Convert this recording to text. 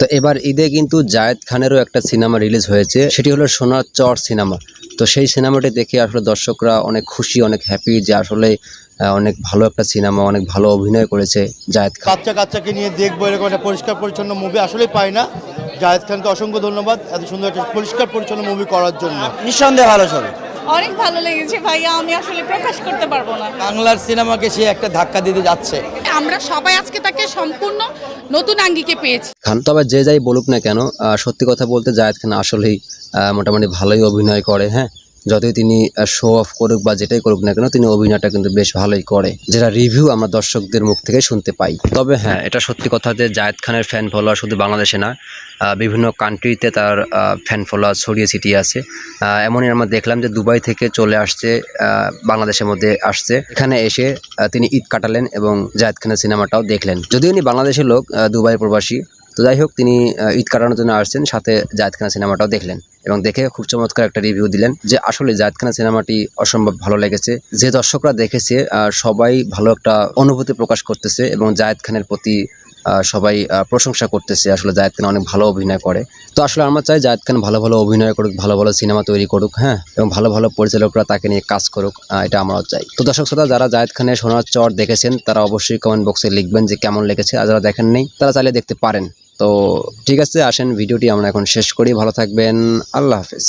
তো এবার ঈদে কিন্তু জায়েদ খানেরও একটা সিনেমা রিলিজ হয়েছে সেটি হলো সোনার চর সিনেমা। তো সেই সিনেমাটি দেখে আসলে দর্শকরা অনেক খুশি অনেক হ্যাপি যে আসলে অনেক ভালো একটা সিনেমা অনেক ভালো অভিনয় করেছে জায়েদ খান। বাচ্চা কাচ্চাকে নিয়ে দেখব এরকম একটা পরিষ্কার পরিচ্ছন্ন মুভি আসলেই পাই না। জাহেদ খানকে অসংখ্য ধন্যবাদ এত সুন্দর একটা পরিষ্কার পরিচ্ছন্ন মুভি করার জন্য। নিঃসন্দেহে ভালো ছবি। অনেক ভালো লেগেছে ভাইয়া আমি আসলে প্রকাশ করতে পারব না। বাংলার সিনেমাকে সে একটা ধাক্কা দিতে যাচ্ছে। আমরা সবাই আজকে তাকে সম্পূর্ণ নতুন আঙ্গিকে পেয়েছি। খান, তবে যে যাই বলুক না কেন সত্যি কথা বলতে জায়েদ খান আসলেই মোটামুটি ভালোই অভিনয় করে হ্যাঁ? যতই তিনি শো অফ করুক বা যেটাই করুক না কেন, তিনি অভিনয়টা কিন্তু বেশ ভালোই করে। যেটা রিভিউ আমরা দর্শকদের মুখ থেকে শুনতে পাই। তবে হ্যাঁ এটা সত্যি কথা যে জায়েদ খানের ফ্যান ফলোয়ার শুধু বাংলাদেশে না বিভিন্ন কান্ট্রিতে তার ফ্যান ফলোয়ার ছড়িয়ে ছিটিয়ে আছে। এমনই আমরা দেখলাম যে দুবাই থেকে চলে আসছে বাংলাদেশের মধ্যে আসছে। এখানে এসে তিনি ঈদ কাটালেন এবং জায়েদ খানের সিনেমাটাও দেখলেন। যদিও উনি বাংলাদেশের লোক দুবাই প্রবাসী তো যাই হোক, তিনি ঈদ কাটানোর জন্য আসছেন, সাথে জায়েদ খানের সিনেমাটাও দেখলেন এবং দেখে খুব চমৎকার একটা রিভিউ দিলেন যে আসলে জায়েদ খানা সিনেমাটি অসম্ভব ভালো লেগেছে। যে দর্শকরা দেখেছে সবাই ভালো একটা অনুভূতি প্রকাশ করতেছে এবং জায়েদ খানের প্রতি সবাই প্রশংসা করতেছে, আসলে জায়েদ খান অনেক ভালো অভিনয় করে। তো আসলে আমরা চাই জায়েদ খান ভালো ভালো অভিনয় করুক, ভালো ভালো সিনেমা তৈরি করুক হ্যাঁ এবং ভালো ভালো পরিচালকরা তাকে নিয়ে কাজ করুক এটা আমরাও চাই। তো দর্শক শ্রোতা, যারা জায়েদ খানের সোনার চর দেখেছেন, তারা অবশ্যই কমেন্ট বক্সে লিখবেন যে কেমন লেগেছে, আর যারা দেখেন নেই, তারা চাইলে দেখতে পারেন। তো ঠিক আছে আসেন ভিডিওটি আমরা এখন শেষ করি। ভালো থাকবেন আল্লাহ হাফেজ।